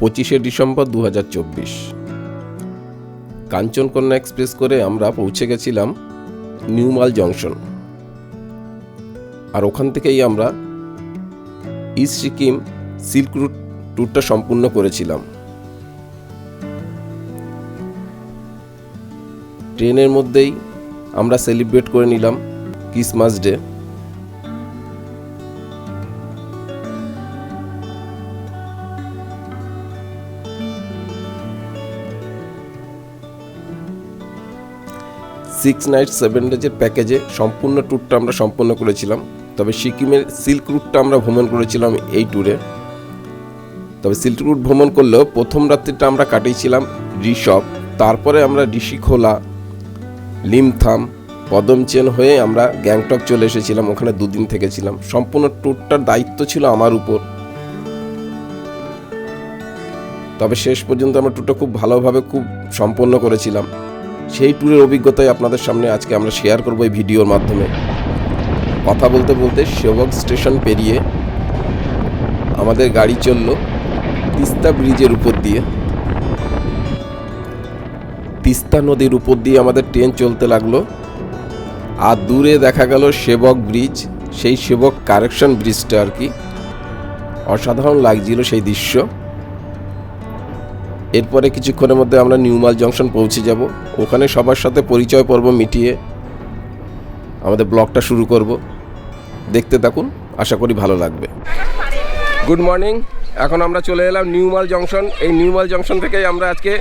পঁচিশে ডিসেম্বর দু হাজার চব্বিশ। কাঞ্চনকন্যা এক্সপ্রেস করে আমরা পৌঁছে গেছিলাম নিউমাল জংশন। আর ওখান থেকেই আমরা ইস্ট সিকিম সিল্ক রুট ট্যুরটা সম্পূর্ণ করেছিলাম। ট্রেনের মধ্যেই আমরা সেলিব্রেট করে নিলাম Christmas day. Six night seven ডেজের প্যাকেজে সম্পূর্ণ ট্যুরটা আমরা সম্পন্ন করেছিলাম। তবে সিকিমের সিল্ক রুটটা আমরা ভ্রমণ করেছিলাম এই ট্যুরে। তবে সিল্ক রুট ভ্রমণ করলেও প্রথম রাত্রিটা আমরা কাটিয়েছিলাম ঋষভ তারপরে আমরা ঋষিখোলা লিমথাম পদমচেন হয়ে আমরা গ্যাংটক চলে এসেছিলাম, ওখানে দুদিন থেকেছিলাম। সম্পূর্ণ ট্যুরটার দায়িত্ব ছিল আমার উপর। তবে শেষ পর্যন্ত আমরা ট্যুরটা খুব ভালোভাবে খুব সম্পন্ন করেছিলাম। সেই ট্যুরের অভিজ্ঞতাই আপনাদের সামনে আজকে আমরা শেয়ার করব এই ভিডিওর মাধ্যমে। কথা বলতে বলতে সেবক স্টেশন পেরিয়ে আমাদের গাড়ি চলল তিস্তা ব্রিজের উপর দিয়ে। তিস্তা নদীর উপর দিয়ে আমাদের ট্রেন চলতে লাগল। আর দূরে দেখা গেল সেবক ব্রিজ, সেই সেবক কারেকশন ব্রিজটা আর কি। অসাধারণ লাগছিল সেই দৃশ্য। এরপরে কিছুক্ষণের মধ্যে আমরা নিউমাল জংশন পৌঁছে যাব। ওখানে সবার সাথে পরিচয় পর্ব মিটিয়ে আমাদের ব্লগটা শুরু করব। দেখতে থাকুন, আশা করি ভালো লাগবে। Good morning. এখন আমরা চলে এলাম নিউমাল জংশন। এই নিউমাল জংশন থেকেই আমরা আজকে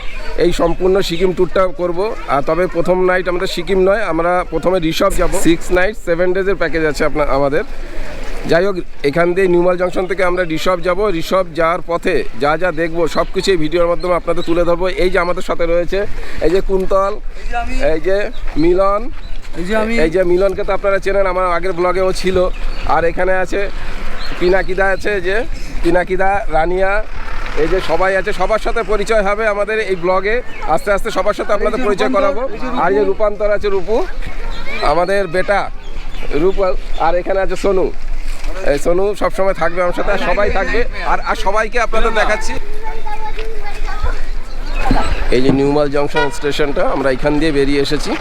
এই সম্পূর্ণ সিকিম ট্যুরটা করব। আর তবে প্রথম নাইট আমাদের সিকিম নয়, আমরা প্রথমে ঋষভ যাব। সিক্স নাইট সেভেন ডেজের প্যাকেজ আছে আপনার, আমাদের। যাই হোক এখান দিয়ে নিউমাল জংশন থেকে আমরা ঋষভ যাব ঋষভ যাওয়ার পথে যা যা দেখব সব কিছু এই ভিডিওর মাধ্যমে আপনাদের তুলে ধরবো এই যে আমাদের সাথে রয়েছে এই যে কুন্তল এই যে মিলন এই যে মিলনকে তো আপনারা চেনেন আমার আগের ব্লগেও ছিল আর এখানে আছে পিনাকিদা আছে যে পিনাকিদা রানিয়া এই যে সবাই আছে সবার সাথে পরিচয় হবে আমাদের এই ব্লগে আস্তে আস্তে সবার সাথে আপনাদের পরিচয় করাবো আর যে রূপান্তর আছে রূপু আমাদের বেটা রূপ আর এখানে আছে সোনু সোনু সবসময় থাকবে আমার সাথে আর সবাই থাকবে। আর আর সবাইকে আপনাদের দেখাচ্ছি। এই যে নিউমাল জংশন স্টেশনটা, আমরা এখান দিয়ে বেরিয়ে এসেছি।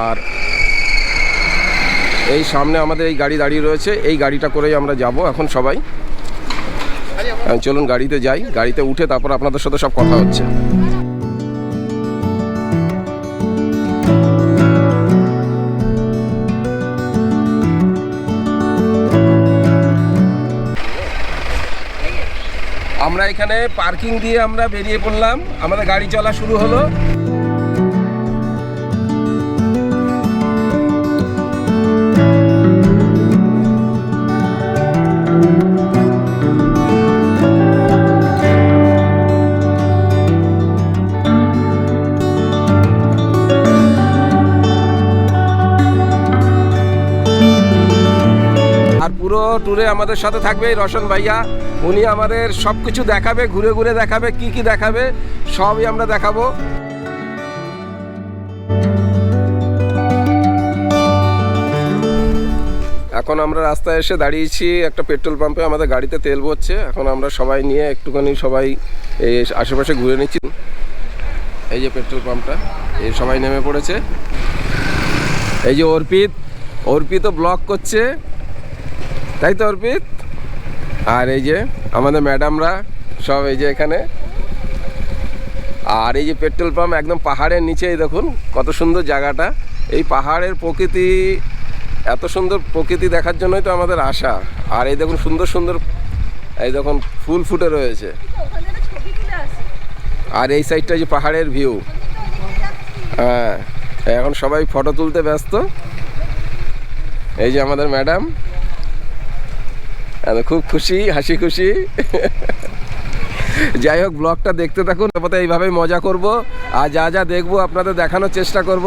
আর এই সামনে আমাদের এই গাড়ি দাঁড়িয়ে রয়েছে। এই গাড়িটা করেই আমরা যাব এখন সবাই। চলুন গাড়িতে যাই। গাড়িতে উঠে তারপর আপনাদের সাথে সব কথা হচ্ছে। আমরা এখানে পার্কিং দিয়ে আমরা বেরিয়ে পড়লাম। আমাদের গাড়ি চলা শুরু হলো। ট্যুরে আমাদের সাথে থাকবে রশন ভাইয়া। উনি আমাদের সব কিছু দেখাবে, ঘুরে ঘুরে দেখাবে, কি কি দেখাবে, সবই আমরা দেখাবো। এখন আমরা রাস্তায় এসে দাঁড়িয়েছি, একটা পেট্রোল পাম্পে আমাদের গাড়িতে তেল ভরছে। এখন আমরা সবাই নিয়ে একটুখানি সবাই এই আশেপাশে ঘুরে নিচ্ছি। এই যে পেট্রোল পাম্পটা, এই সবাই নেমে পড়েছে। এই যে অর্পিত অর্পিতও ব্লক করছে। তাই তো অর্পিত? আর এই যে আমাদের ম্যাডামরা সব এই যে এখানে। আর এই যে পেট্রোল পাম্প একদম পাহাড়ের নিচেই দেখুন, কত সুন্দর জায়গাটা। এই পাহাড়ের প্রকৃতি, এত সুন্দর প্রকৃতি দেখার জন্যই তো আমাদের আশা আর এই দেখুন সুন্দর সুন্দর, এই দেখুন ফুল ফুটে রয়েছে। আর এই সাইডটা যে পাহাড়ের ভিউ। হ্যাঁ এখন সবাই ফটো তুলতে ব্যস্ত। এই যে আমাদের ম্যাডাম। আমি খুব খুশি, হাসি খুশি। যাই হোক, ব্লগটা দেখতে থাকুন, তারপরে এইভাবেই মজা করব। আর যা যা দেখব, আপনাদের দেখানোর চেষ্টা করব।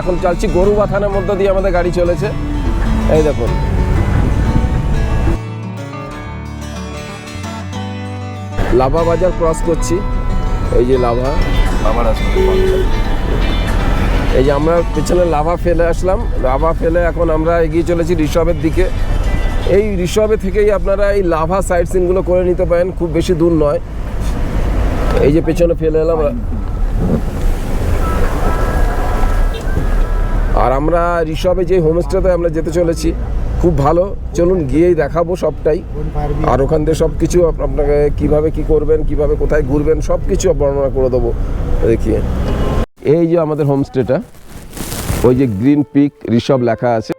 এখন চলছি গরু বাথানের মধ্য দিয়ে আমাদের গাড়ি চলেছে। এই দেখুন। লাভা বাজার ক্রস করছি। এই যে লাভা। আমার আসলে এই যে আমরা পেছনে লাভা ফেলে আসলাম। লাভা ফেলে এখন আমরা এগিয়ে চলেছি ঋষভের দিকে। এই ঋষভে থেকেই আপনারা এই লাভা সাইড সিনগুলো করে নিতে পারেন। খুব বেশি দূর নয়। এই যে পেছনে ফেলে এলাম। আর আমরা ঋষভে যে হোমস্টেতে আমরা যেতে চলেছি খুব ভালো। চলুন গিয়েই দেখাবো সবটাই। আর ওখান থেকে সব কিছু আপনাকে কীভাবে কি করবেন, কীভাবে কোথায় ঘুরবেন সব কিছু বর্ণনা করে দেবো। দেখিয়ে এই যে আমাদের হোমস্টেটা। ওই যে গ্রিন পিক ঋষভ লেখা আছে।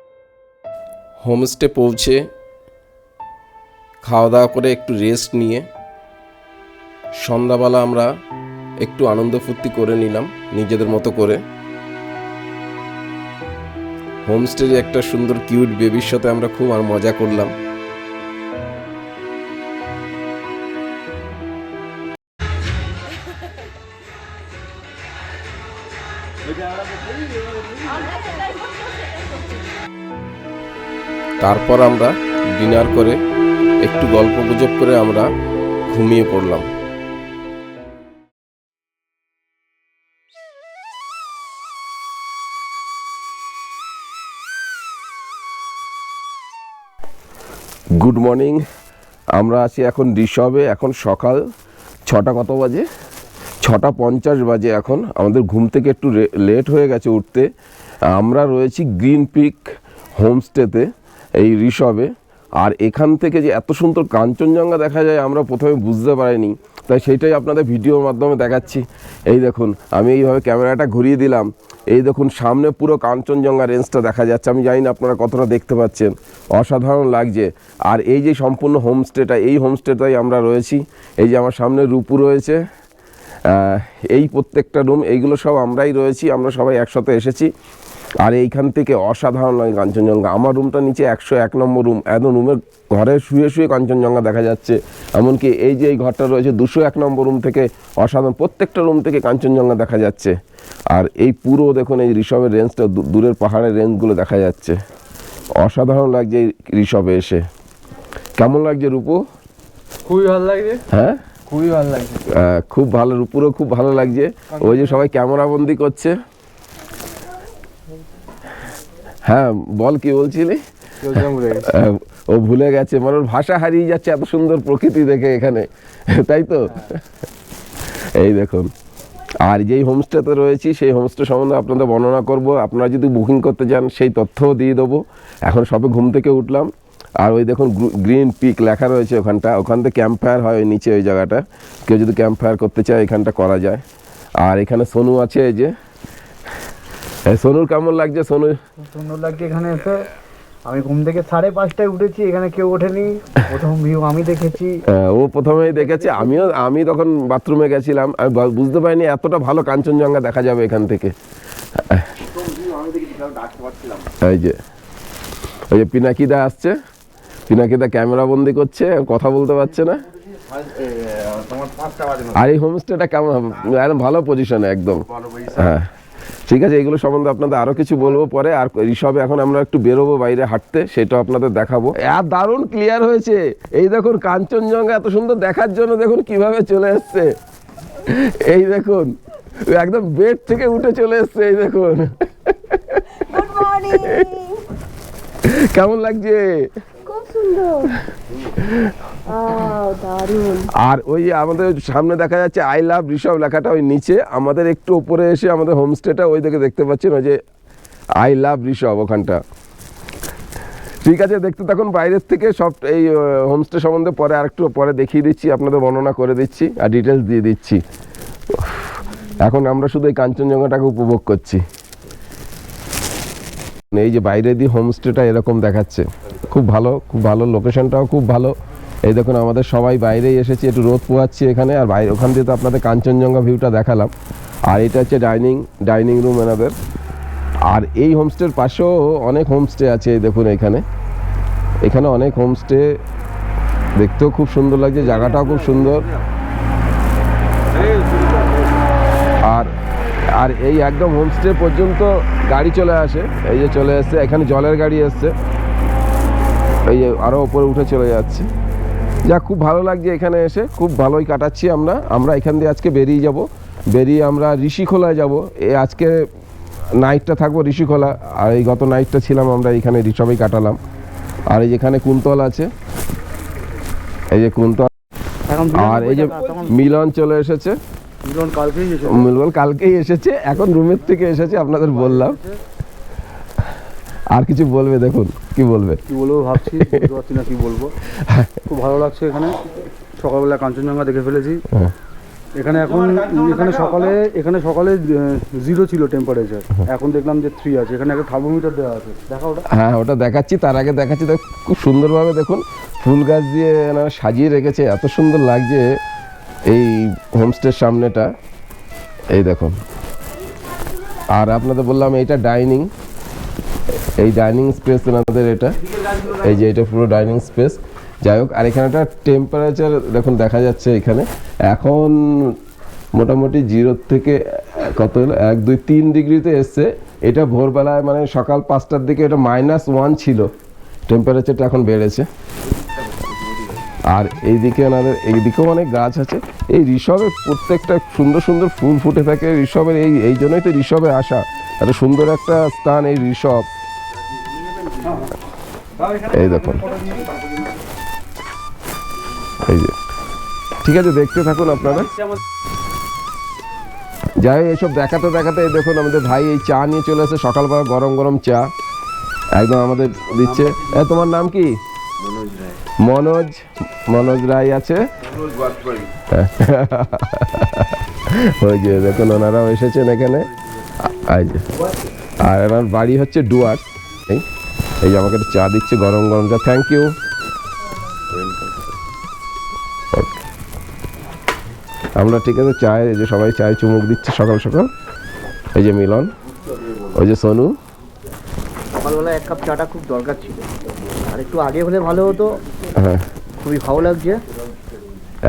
হোমস্টে পৌঁছে খাওয়া দাওয়া করে একটু রেস্ট নিয়ে সন্ধ্যাবেলা আমরা একটু আনন্দ ফুর্তি করে নিলাম নিজেদের মতো করে। হোমস্টের একটা সুন্দর কিউট বেবির সাথে আমরা খুব আর মজা করলাম। তারপর আমরা ডিনার করে একটু গল্প গুজব করে আমরা ঘুমিয়ে পড়লাম। গুড মর্নিং আমরা আছি এখন ডিসবে এখন সকাল ছটা কত বাজে? ছটা পঞ্চাশ বাজে এখন। আমাদের ঘুম থেকে একটু লেট হয়ে গেছে উঠতে। আমরা রয়েছি গ্রিন পিক হোমস্টেতে এই ঋষবে আর এখান থেকে যে এত সুন্দর কাঞ্চনজঙ্ঘা দেখা যায়, আমরা প্রথমে বুঝতে পারিনি। তাই সেইটাই আপনাদের ভিডিওর মাধ্যমে দেখাচ্ছি। এই দেখুন, আমি এইভাবে ক্যামেরাটা ঘুরিয়ে দিলাম। এই দেখুন, সামনে পুরো কাঞ্চনজঙ্ঘা রেঞ্জটা দেখা যাচ্ছে। আমি জানি না আপনারা কতটা দেখতে পাচ্ছেন। অসাধারণ লাগছে। আর এই যে সম্পূর্ণ হোমস্টেটা, এই হোমস্টেটাই আমরা রয়েছি। এই যে আমার সামনে রূপু রয়েছে। এই প্রত্যেকটা রুম, এইগুলো সব আমরাই রয়েছি। আমরা সবাই একসাথে এসেছি। আর এইখান থেকে অসাধারণ লাগে কাঞ্চনজঙ্ঘা। আমার রুমটা নিচে একশো এক নম্বর রুম এত রুমের ঘরে শুয়ে শুয়ে কাঞ্চনজঙ্ঘা দেখা যাচ্ছে। এমনকি এই যে এই ঘরটা রয়েছে দুশো এক নম্বর রুম থেকে অসাধারণ। প্রত্যেকটা রুম থেকে কাঞ্চনজঙ্ঘা দেখা যাচ্ছে। আর এই পুরো দেখুন এই ঋষভের রেঞ্জটা দূরের পাহাড়ের রেঞ্জগুলো দেখা যাচ্ছে। অসাধারণ লাগছে এই ঋষভে এসে। কেমন লাগছে রূপু? খুবই ভালো লাগছে। হ্যাঁ? খুবই ভালো লাগছে। খুব ভালো রূপুরও খুব ভালো লাগছে। ওই যে সবাই ক্যামেরা বন্দি করছে। হ্যাঁ বল কি বলছিলি? ও ভুলে গেছে মানে ওর ভাষা হারিয়ে যাচ্ছে এত সুন্দর প্রকৃতি দেখে এখানে তাই তো? এই দেখুন আর যেই হোমস্টেতে রয়েছি সেই হোমস্টে সম্বন্ধে আপনাদের বর্ণনা করব। আপনারা যদি বুকিং করতে চান সেই তথ্যও দিয়ে দেবো। এখন সবে ঘুম থেকে উঠলাম। আর ওই দেখুন গ্রিন পিক লেখা রয়েছে ওখানটা। ওখান থেকে ক্যাম্প ফায়ার হয় ওই নিচে ওই জায়গাটা। কেউ যদি ক্যাম্প ফায়ার করতে চায় এখানটা করা যায়। আর এখানে সোনু আছে এই যে। সোনুর কেমন লাগছে সোনু সুন্দর লাগছে এখানে এসে। আমি ঘুম থেকে সাড়ে পাঁচটায় উঠেছি এখানে কেউ ওঠেনি। প্রথম ভিউ আমি দেখেছি। হ্যাঁ, ও প্রথমেই দেখেছে আমিও আমি তখন বাথরুমে গেছিলাম। আমি বুঝতে পারিনি এতটা ভালো কাঞ্চনজঙ্ঘা দেখা যাবে এখান থেকে। এই যে ওই যে পিনাকিদা আসছে। পিনাকিদা ক্যামেরা বন্দি করছে কথা বলতে পারছে না। আর এই হোমস্টেটা কেমন ভালো পজিশনে একদম। হ্যাঁ। ঠিক আছে এগুলো সম্বন্ধে আপনাদের আরও কিছু বলব পরে। আর ঋষভে এখন আমরা একটু বেরোবো বাইরে হাঁটতে সেটা আপনাদের দেখাবো। আর দারুণ ক্লিয়ার হয়েছে। এই দেখুন কাঞ্চনজঙ্ঘা এত সুন্দর দেখার জন্য দেখুন কীভাবে চলে এসছে। এই দেখুন একদম বেড থেকে উঠে চলে এসছে এই দেখুন। কেমন লাগছে? খুব সুন্দর। আর ওই আমাদের সামনে দেখা যাচ্ছে আই লাভ ঋষভ লেখাটা ওই নিচে, আমাদের একটু উপরে এসে আমাদের হোমস্টেটা ওই দিকে দেখতে পাচ্ছেন, ওই যে আই লাভ ঋষভ ওখানটা। ঠিক আছে, দেখতে থাকুন, বাইরের থেকে সব এই হোমস্টে সম্বন্ধে পরে আরেকটু পরে দেখিয়ে দিচ্ছি, আপনাদের বর্ণনা করে দিচ্ছি আর ডিটেলস দিয়ে দিচ্ছি। এখন আমরা শুধু এই কাঞ্চনজঙ্ঘাটাকে উপভোগ করছি। এই যে বাইরে দিয়ে হোমস্টেটা এরকম দেখাচ্ছে। খুব ভালো খুব ভালো লোকেশনটাও খুব ভালো। এই দেখুন, আমাদের সবাই বাইরেই এসেছি, একটু রোদ পোয়াচ্ছি এখানে, আর বাইরে ওখান দিয়ে তো আপনাদের কাঞ্চনজঙ্ঘা ভিউটা দেখালাম। আর এটা হচ্ছে ডাইনিং ডাইনিং রুম এনাদের। আর এই হোমস্টের পাশেও অনেক হোমস্টে আছে, এই দেখুন এখানে। এখানে অনেক হোমস্টে দেখতেও খুব সুন্দর লাগছে, জায়গাটাও খুব সুন্দর। আর আর এই একদম হোমস্টে পর্যন্ত গাড়ি চলে আসে। এই যে চলে আসছে এখানে জলের গাড়ি এসছে। এই যে আরও ওপরে উঠে চলে যাচ্ছে। যা খুব ভালো লাগছে এখানে এসে খুব ভালোই কাটাচ্ছি আমরা। আমরা এখান দিয়ে আজকে বেরিয়ে যাব। বেরিয়ে আমরা ঋষিখোলায় যাব। এ আজকে নাইটটা থাকব ঋষিখোলা। আর এই গত নাইটটা ছিলাম আমরা এখানে ঋষভেই কাটালাম। আর এই যেখানে কুন্তল আছে এই যে কুন্তল। আর এই যে মিলন চলে এসেছে। মিলন কালকেই এসেছে। মিলন কালকেই এসেছে এখন রুমের থেকে এসেছে আপনাদের বললাম। আর কিছু বলবে দেখুন কি বলবে? কি বলব ভাবছি বুঝতে পারছি না কি বলব। খুব ভালো লাগছে এখানে। সকালবেলা কাঞ্চনজঙ্ঘা দেখে ফেলেছি। হ্যাঁ। এখানে এখন এখানে সকালে এখানে সকালে জিরো ছিল টেম্পারেচার এখন দেখলাম যে থ্রি আছে। এখানে একটা থার্মোমিটার দেওয়া আছে। দেখা ওটা? হ্যাঁ ওটা দেখাচ্ছি। তার আগে দেখাচ্ছি। দেখ খুব সুন্দরভাবে দেখুন ফুল গাছ দিয়ে এনারা সাজিয়ে রেখেছে। এত সুন্দর লাগছে এই হোমস্টের সামনেটা। এই দেখুন। আর আপনাদের বললাম এইটা ডাইনিং এই ডাইনিং স্পেস এনাদের এটা। এই যে এটা পুরো ডাইনিং স্পেস যাই হোক, আর এখানে একটা টেম্পারেচার দেখুন, দেখা যাচ্ছে এখানে। এখন মোটামুটি জিরো থেকে, কত এক, দুই, তিন ডিগ্রিতে এসছে। এটা ভোরবেলায় মানে সকাল পাঁচটার দিকে এটা মাইনাস ওয়ান ছিল। টেম্পারেচারটা এখন বেড়েছে। আর এইদিকে ওনাদের এইদিকেও অনেক গাছ আছে। এই ঋষভের প্রত্যেকটা সুন্দর সুন্দর ফুল ফুটে থাকে। ঋষভের এই এই জন্যই তো ঋষভে আসা। এত সুন্দর একটা স্থান এই ঋষভ এই দেখুন। এই যে। ঠিক আছে দেখতে থাকুন আপনারা। যাই হোক, এইসব দেখাতে দেখাতে এই দেখুন আমাদের ভাই এই চা নিয়ে চলে এসে সকালবেলা গরম গরম চা। একদম আমাদের দিচ্ছে। এ তোমার নাম কি? মনোজ মনোজ রায় আছে। ওই যে দেখুন ওনারাও এসেছেন এখানে। আর এনার বাড়ি হচ্ছে ডুয়ার। এই এই যে আমাকে একটা চা দিচ্ছে গরম গরম চা। থ্যাংক ইউ আমরা ঠিক আছে চায় এই যে সবাই চায় চুমুক দিচ্ছে সকাল সকাল। এই যে মিলন ওই যে সোনু। সকালবেলা এক কাপ চাটা খুব দরকার ছিল। আর একটু আগে হলে ভালো হতো। হ্যাঁ। খুবই ভালো লাগছে।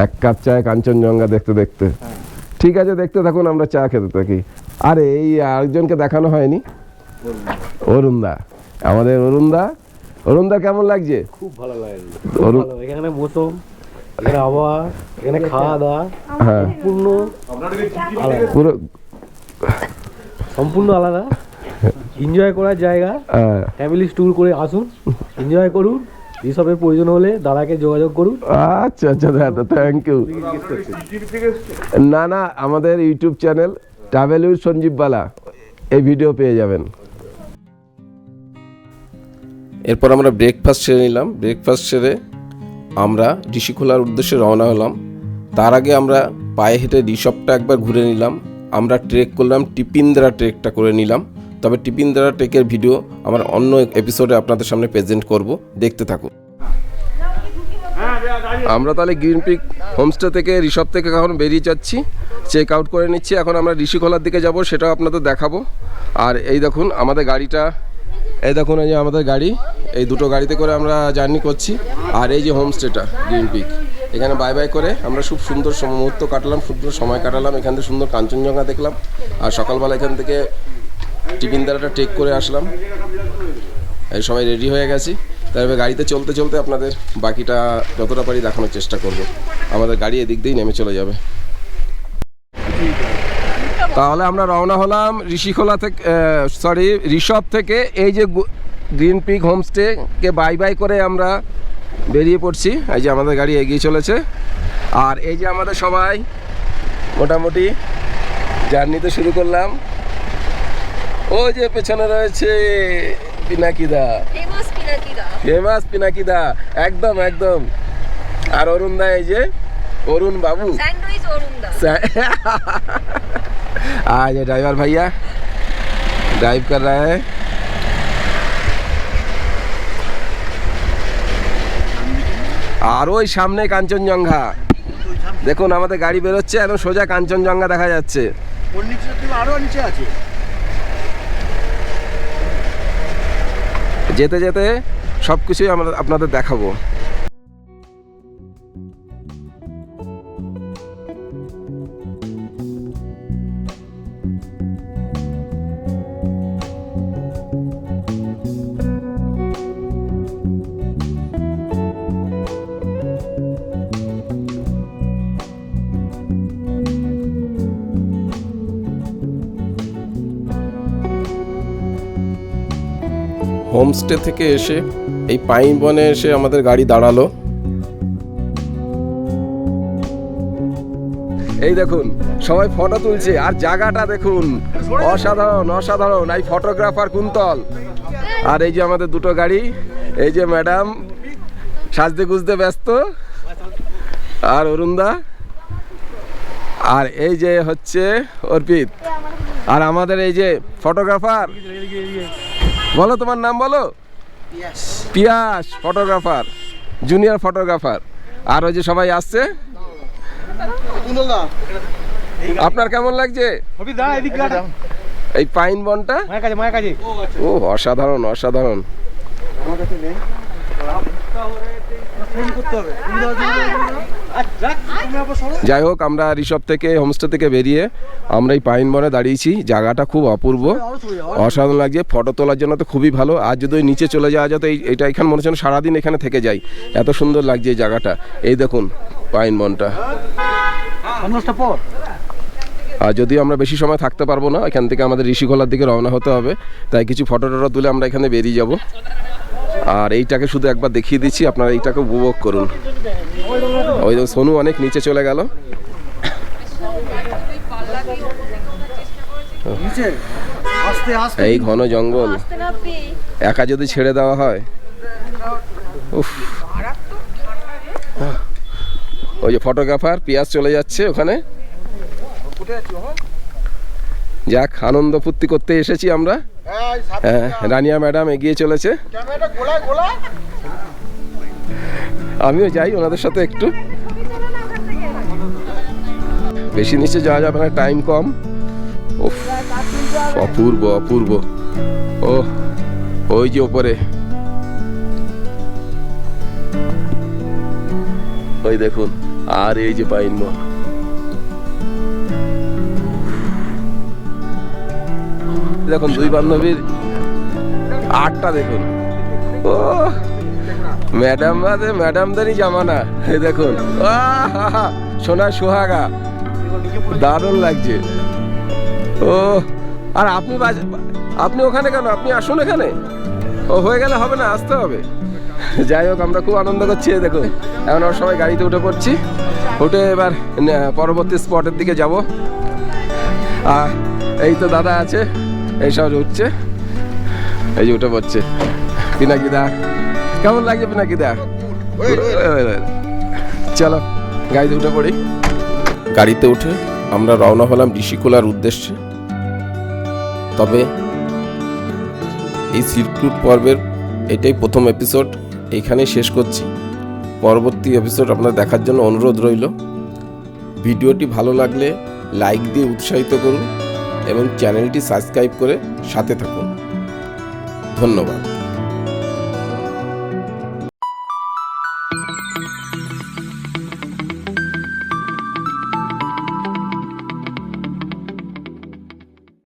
এক কাপ চায় কাঞ্চনজঙ্ঘা দেখতে দেখতে। ঠিক আছে দেখতে থাকুন আমরা চা খেতে থাকি। আরে এই আরেকজনকে দেখানো হয়নি। অরুণদা আমাদের অরুণদা। অরুণদা কেমন লাগছে? খুব ভালো লাগে। অরুণ এখানে মৌসুম এখানে আবহাওয়া এখানে খাওয়া দাওয়া হ্যাঁ। সম্পূর্ণ আলাদা। পুরো সম্পূর্ণ আলাদা। এনজয় করার জায়গা। হ্যাঁ, ফ্যামিলি ট্যুর করে আসুন। এনজয় করুন। এইসবের প্রয়োজন হলে দাদাকে যোগাযোগ করুন। আচ্ছা আচ্ছা দাদা থ্যাংক ইউ না না আমাদের YouTube channel travel with Sanjib Bala এই ভিডিও পেয়ে যাবেন। এরপর আমরা ব্রেকফাস্ট সেরে নিলাম। ব্রেকফাস্ট সেরে আমরা ঋষিখোলার উদ্দেশ্যে রওনা হলাম। তার আগে আমরা পায়ে হেঁটে রিসপটা একবার ঘুরে নিলাম। আমরা ট্রেক করলাম টিপিন্দ্রা ট্রেকটা করে নিলাম। তবে টিপিন্দ্রা ট্রেকের ভিডিও আমার অন্য এপিসোডে আপনাদের সামনে প্রেজেন্ট করব। দেখতে থাকুন। আমরা তাহলে গ্রিন পিক হোমস্টে থেকে ঋষভ থেকে এখন বেরিয়ে যাচ্ছি। চেক আউট করে নিচ্ছি। এখন আমরা ঋষিখোলার দিকে যাব, সেটাও আপনাদের দেখাবো। আর এই দেখুন আমাদের গাড়িটা। এই দেখুন এই যে আমাদের গাড়ি। এই দুটো গাড়িতে করে আমরা জার্নি করছি। আর এই যে হোমস্টেটা, গ্রিন পিক, এখানে বাই বাই করে আমরা খুব সুন্দর মুহূর্ত কাটালাম সুন্দর সময় কাটালাম, এখান থেকে সুন্দর কাঞ্চনজঙ্ঘা দেখলাম। আর সকালবেলা এখান থেকে টিফিন দ্বারাটা টেক করে আসলাম। এই সবাই রেডি হয়ে গেছি। তারপরে গাড়িতে চলতে চলতে আপনাদের বাকিটা যতটা পারি দেখানোর চেষ্টা করব। আমাদের গাড়ি এদিক দিয়েই নেমে চলে যাবে। তাহলে আমরা রওনা হলাম ঋষিখোলা থেকে সরি ঋষভ থেকে এই যে green pick homestay K by bye করে আমরা বেরিয়ে পড়ছি এই যে আমাদের গাড়ি এগিয়ে চলেছে আর এই যে আমাদের সবাই মোটামুটি জার্নিতে শুরু করলাম ও যে পেছনে রয়েছে পিনাকিদা ফেমাস পিনাকিদা ফেমাস পিনাকিদা একদম একদম আর অরুণ দা এই যে অরুণ বাবু স্যান্ডউইচ অরুণদা आज ये ड्राइवर भैया ड्राइव कर रहा है আর ওই সামনে কাঞ্চনজঙ্ঘা। দেখুন আমাদের গাড়ি বেরোচ্ছে একদম সোজা কাঞ্চনজঙ্ঘা দেখা যাচ্ছে। আরও নিচে আছে। যেতে যেতে সব কিছুই আমরা আপনাদের দেখাবো। হোমস্টে থেকে এসে এই পাইন বনে এসে আমাদের গাড়ি দাঁড়াল। এই দেখুন, সবাই ফটো তুলছে, আর জায়গাটা দেখুন। অসাধারণ অসাধারণ, এই ফটোগ্রাফার কুন্তল। আর এই যে আমাদের দুটো গাড়ি, এই যে ম্যাডাম, সাজতে গুজতে ব্যস্ত। আর অরুণদা, আর এই যে হচ্ছে অর্পিত। আর আমাদের এই যে ফটোগ্রাফার বলো তোমার নাম বলো? পিয়াস। Photographer junior photographer. আর ওই যে সবাই আসছে? আপনার কেমন লাগছে? এই পাইন বনটা? ও অসাধারণ অসাধারণ। আমার কাছে ও অসাধারণ অসাধারণ যাই হোক, আমরা ঋষভ থেকে, হোমস্টে থেকে বেরিয়ে আমরা এই পাইন বনে দাঁড়িয়েছি। জায়গাটা খুব অপূর্ব। অসাধারণ লাগছে। ফটো তোলার জন্য তো খুবই ভালো। আর যদি ওই নিচে চলে যাওয়া যেত এই, এটা এখানে মনে হচ্ছে সারাদিন এখানে থেকে যাই এত সুন্দর লাগছে এই জায়গাটা। এই দেখুন, পাইন বনটা। আর যদিও আমরা বেশি সময় থাকতে পারব না, এখান থেকে আমাদের ঋষিখোলার দিকে রওনা হতে হবে। তাই কিছু ফটো টটো তুলে আমরা এখানে বেরিয়ে যাব। আর এইটাকে শুধু একবার দেখিয়ে দিচ্ছি আপনারা এইটাকে উপভোগ করুন। ওই দেখুন, সোনু অনেক নিচে চলে গেল। নিচে? আস্তে আস্তে। এই ঘন জঙ্গল। একা যদি ছেড়ে দেওয়া হয় উফ। ওই যে ফটোগ্রাফার পিয়াস চলে যাচ্ছে ওখানে? যাক আনন্দ ফুর্তি করতে এসেছি আমরা। রানিয়া ম্যাডাম এগিয়ে চলেছে। আমিও যাই ওনাদের সাথে একটু। বেশি নিচে যাওয়া যাবে না টাইম কম। অপূর্ব অপূর্ব। ও ওই যে ওপরে। ওই দেখুন আর এই যে পাইন দেখুন দুই বান্ধবীর আটটা দেখুন। ও, ম্যাডাম বাদে ম্যাডামদেরই জামানা, এই দেখুন। সোনা সোহাগা, দারুণ লাগছে। ও, আর আপনি আপনি ওখানে কেন? আপনি আসুন এখানে। ও, হয়ে গেলে হবে না, আসতে হবে। যাই হোক, আমরা খুব আনন্দ করছি দেখুন। এখন ওর সবাই গাড়িতে উঠে পড়ছি। উঠে এবার পরবর্তী স্পটের দিকে যাব। আর এই তো দাদা আছে। এই সব উঠছে। এই যে উঠে পড়ছে। পিনাকি দা কেমন লাগছে পিনাকি দা চলো গাড়িতে উঠে পড়ি। গাড়িতে উঠে আমরা রওনা হলাম ঋষিকোলার উদ্দেশ্যে। তবে এই সিল্করুট পর্বের এটাই প্রথম এপিসোড এইখানেই শেষ করছি। পরবর্তী এপিসোড আপনার দেখার জন্য অনুরোধ রইল। ভিডিওটি ভালো লাগলে লাইক দিয়ে উৎসাহিত করুন। এবং চ্যানেলটি সাবস্ক্রাইব করে সাথে থাকুন। ধন্যবাদ।